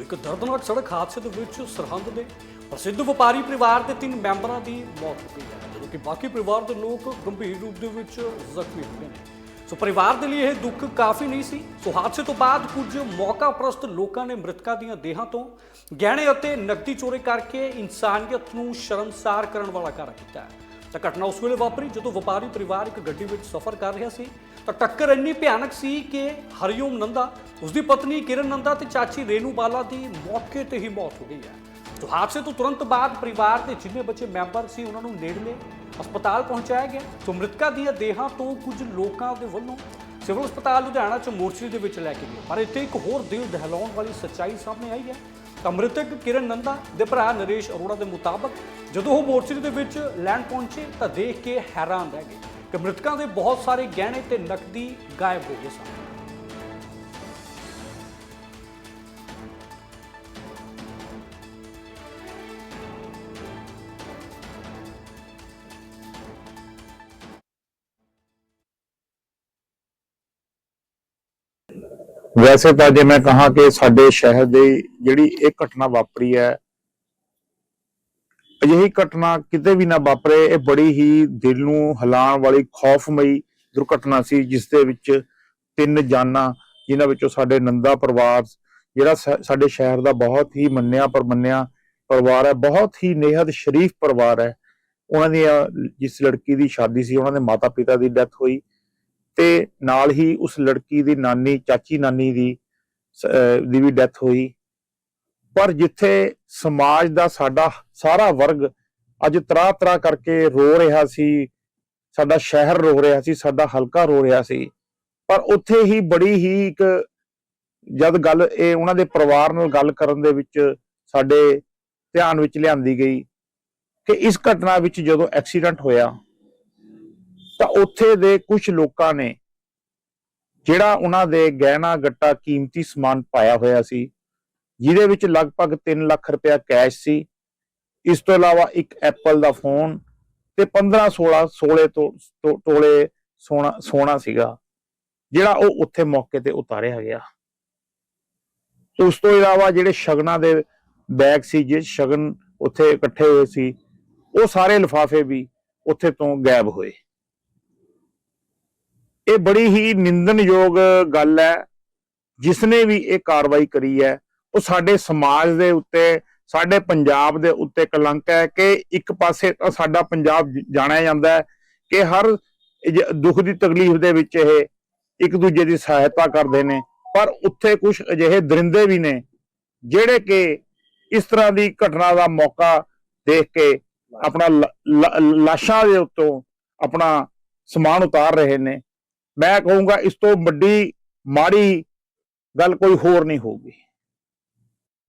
ਇੱਕ ਦਰਦਨਾਕ ਸੜਕ ਹਾਦਸੇ ਦੇ ਵਿੱਚ ਸਰਹੰਦ ਦੇ ਪ੍ਰਸਿੱਧ ਵਪਾਰੀ ਪਰਿਵਾਰ ਦੇ ਤਿੰਨ ਮੈਂਬਰਾਂ ਦੀ ਮੌਤ ਹੋ ਗਈ ਹੈ ਜਦੋਂ ਕਿ ਬਾਕੀ ਪਰਿਵਾਰ ਦੇ ਲੋਕ ਗੰਭੀਰ ਰੂਪ ਦੇ ਵਿੱਚ ਜ਼ਖਮੀ ਹੋ ਗਏ ਨੇ। ਸੋ ਪਰਿਵਾਰ ਦੇ ਲਈ ਇਹ ਦੁੱਖ ਕਾਫੀ ਨਹੀਂ ਸੀ। ਸੋ ਹਾਦਸੇ ਤੋਂ ਬਾਅਦ ਕੁਝ ਮੌਕਾ ਪ੍ਰਸਤ ਲੋਕਾਂ ਨੇ ਮ੍ਰਿਤਕਾਂ ਦੀਆਂ ਦੇਹਾਂ ਤੋਂ ਗਹਿਣੇ ਅਤੇ ਨਕਦੀ ਚੋਰੀ ਕਰਕੇ ਇਨਸਾਨੀਅਤ ਨੂੰ ਸ਼ਰਮਸਾਰ ਕਰਨ ਵਾਲਾ ਕਾਰਾ ਕੀਤਾ ਹੈ। ਤਾਂ ਘਟਨਾ ਉਸ ਵੇਲੇ ਵਾਪਰੀ ਜਦੋਂ ਵਪਾਰੀ ਪਰਿਵਾਰ ਇੱਕ ਗੱਡੀ ਵਿੱਚ ਸਫ਼ਰ ਕਰ ਰਿਹਾ ਸੀ। ਤਾਂ ਟੱਕਰ ਇੰਨੀ ਭਿਆਨਕ ਸੀ ਕਿ ਹਰੀਓਮ ਨੰਦਾ ਉਸ ਦੀ ਪਤਨੀ ਕਿਰਨ ਨੰਦਾ ਤੇ ਚਾਚੀ ਰੇਨੂ ਬਾਲਾ ਦੀ ਮੌਕੇ ਤੇ ਹੀ ਮੌਤ ਹੋ ਗਈ ਹੈ। ਤਾਂ ਹਾਦਸੇ ਤੋਂ ਤੁਰੰਤ ਬਾਅਦ ਪਰਿਵਾਰ ਦੇ ਜਿੰਨੇ ਬੱਚੇ ਮੈਂਬਰ ਸੀ, ਉਹਨਾਂ ਨੂੰ ਨੇੜਲੇ ਹਸਪਤਾਲ ਪਹੁੰਚਾਇਆ ਗਿਆ ਸੋ ਮ੍ਰਿਤਕਾਂ ਦੀਆਂ ਦੇਹਾਂ ਤੋਂ ਕੁਝ ਲੋਕਾਂ ਦੇ ਵੱਲੋਂ ਸਿਵਲ ਹਸਪਤਾਲ ਲੁਧਿਆਣਾ ਚ ਮੋਰਚਰੀ ਦੇ ਵਿੱਚ ਲੈ ਕੇ ਗਏ। ਪਰ ਇੱਥੇ ਇੱਕ ਹੋਰ ਦਿਲ ਦਹਿਲਾਉਣ ਵਾਲੀ ਸੱਚਾਈ ਸਾਹਮਣੇ ਆਈ ਹੈ। ਤਾਂ ਮ੍ਰਿਤਕ ਕਿਰਨ ਨੰਦਾ ਦੇ ਭਰਾ ਨਰੇਸ਼ ਅਰੋੜਾ ਦੇ ਮੁਤਾਬਕ ਜਦੋਂ ਉਹ ਮੋਰਚਰੀ ਦੇ ਵਿੱਚ ਲੈਣ ਪਹੁੰਚੇ ਤਾਂ ਦੇਖ ਕੇ ਹੈਰਾਨ ਰਹਿ ਗਏ। ਕਿ ਮ੍ਰਿਤਕਾਂ ਦੇ ਬਹੁਤ ਸਾਰੇ ਗਹਿਣੇ ਤੇ ਨਕਦੀ ਗਾਇਬ ਹੋ ਗਏ ਸਨ ਵੈਸੇ ਤਾਂ ਜੇ ਮੈਂ ਕਹਾਂ ਕਿ ਸਾਡੇ ਸ਼ਹਿਰ ਦੇ ਜਿਹੜੀ ਇਹ ਘਟਨਾ ਵਾਪਰੀ ਹੈ, ਅਜਿਹੀ ਘਟਨਾ ਕਿਤੇ ਵੀ ਨਾ ਵਾਪਰੇ, ਇਹ ਬੜੀ ਹੀ ਦਿਲ ਨੂੰ ਹਿਲਾਉਣ ਵਾਲੀ ਖੌਫਮਈ ਦੁਰਘਟਨਾ ਸੀ, ਜਿਸ ਦੇ ਵਿੱਚ ਤਿੰਨ ਜਾਨਾਂ, ਜਿਨ੍ਹਾਂ ਵਿੱਚੋਂ ਸਾਡੇ ਨੰਦਾ ਪਰਿਵਾਰ, ਜਿਹੜਾ ਸਾਡੇ ਸ਼ਹਿਰ ਦਾ ਬਹੁਤ ਹੀ ਮੰਨਿਆ ਪਰਮੰਨਿਆ ਪਰਿਵਾਰ ਹੈ, ਬਹੁਤ ਹੀ ਨਿਹਤ ਸ਼ਰੀਫ ਪਰਿਵਾਰ ਹੈ। ਉਹਨਾਂ ਦੀ ਜਿਸ ਲੜਕੀ ਦੀ ਸ਼ਾਦੀ ਸੀ, ਉਹਨਾਂ ਦੇ ਮਾਤਾ ਪਿਤਾ ਦੀ ਡੈਥ ਹੋਈ। ਤੇ ਨਾਲ ਹੀ ਉਸ ਲੜਕੀ ਦੀ ਨਾਨੀ, ਚਾਚੀ ਨਾਨੀ ਦੀ ਦੀ ਵੀ ਡੈਥ ਹੋਈ। ਪਰ ਜਿੱਥੇ ਸਮਾਜ ਦਾ ਸਾਡਾ ਸਾਰਾ ਵਰਗ ਅੱਜ ਤਰਾ ਤਰਾ ਕਰਕੇ ਰੋ ਰਿਹਾ ਸੀ, ਸਾਡਾ ਸ਼ਹਿਰ ਰੋ ਰਿਹਾ ਸੀ, ਸਾਡਾ ਹਲਕਾ ਰੋ ਰਿਹਾ ਸੀ, ਪਰ ਉੱਥੇ ਹੀ ਬੜੀ ਹੀ ਇੱਕ ਜਦ ਗੱਲ ਇਹ ਉਹਨਾਂ ਦੇ ਪਰਿਵਾਰ ਨਾਲ ਗੱਲ ਕਰਨ ਦੇ ਵਿੱਚ ਸਾਡੇ ਧਿਆਨ ਵਿੱਚ ਲਿਆਂਦੀ ਗਈ ਕਿ ਇਸ ਘਟਨਾ ਵਿੱਚ ਜਦੋਂ ਐਕਸੀਡੈਂਟ ਹੋਇਆ ਤਾਂ ਉੱਥੇ ਦੇ ਕੁਝ ਲੋਕਾਂ ਨੇ ਜਿਹੜਾ ਉਹਨਾਂ ਦੇ ਗਹਿਣਾ ਗੱਟਾ ਕੀਮਤੀ ਸਮਾਨ ਪਾਇਆ ਹੋਇਆ ਸੀ, ਜਿਹਦੇ ਵਿੱਚ ਲਗਭਗ 3 ਲੱਖ ਰੁਪਇਆ ਕੈਸ਼ ਸੀ। ਇਸ ਤੋਂ ਇਲਾਵਾ ਇੱਕ ਐਪਲ ਦਾ ਫੋਨ ਤੇ 15 16 16 ਤੋਂ ਟੋਲੇ ਸੋਨਾ ਸੋਨਾ ਸੀਗਾ, ਜਿਹੜਾ ਉਹ ਉੱਥੇ ਮੌਕੇ ਤੇ ਉਤਾਰਿਆ ਗਿਆ। ਉਸ ਤੋਂ ਇਲਾਵਾ ਜਿਹੜੇ ਸ਼ਗਨਾਂ ਦੇ ਬੈਗ ਸੀ ਜਿਸ ਸ਼ਗਨ ਉੱਥੇ ਇਕੱਠੇ ਹੋਏ ਸੀ, ਉਹ ਸਾਰੇ ਲਿਫਾਫੇ ਵੀ ਉੱਥੇ ਤੋਂ ਗਾਇਬ ਹੋਏ। ਇਹ ਬੜੀ ਹੀ ਨਿੰਦਨਯੋਗ ਗੱਲ ਹੈ ਜਿਸ ਨੇ ਵੀ ਇਹ ਕਾਰਵਾਈ ਕਰੀ ਹੈ, ਉਹ ਸਾਡੇ ਸਮਾਜ ਦੇ ਉੱਤੇ, ਸਾਡੇ ਪੰਜਾਬ ਦੇ ਉੱਤੇ ਕਲੰਕ ਹੈ ਕਿ ਇੱਕ ਪਾਸੇ ਤਾਂ ਸਾਡਾ ਪੰਜਾਬ ਜਾਣਿਆ ਜਾਂਦਾ ਹੈ ਕਿ ਹਰ ਦੁੱਖ ਦੀ ਤਕਲੀਫ ਦੇ ਵਿੱਚ ਇਹ ਇੱਕ ਦੂਜੇ ਦੀ ਸਹਾਇਤਾ ਕਰਦੇ ਨੇ, ਪਰ ਉੱਥੇ ਕੁਝ ਅਜਿਹੇ ਦਰਿੰਦੇ ਵੀ ਨੇ, ਜਿਹੜੇ ਕਿ ਇਸ ਤਰ੍ਹਾਂ ਦੀ ਘਟਨਾ ਦਾ ਮੌਕਾ ਦੇਖ ਕੇ ਆਪਣਾ ਲਾਸ਼ਾਂ ਦੇ ਉੱਤੋਂ ਆਪਣਾ ਸਮਾਨ ਉਤਾਰ ਰਹੇ ਨੇ। ਮੈਂ ਕਹੂੰਗਾ ਇਸ ਤੋਂ ਵੱਡੀ ਮਾੜੀ ਗੱਲ ਕੋਈ ਹੋਰ ਨਹੀਂ ਹੋਊਗੀ।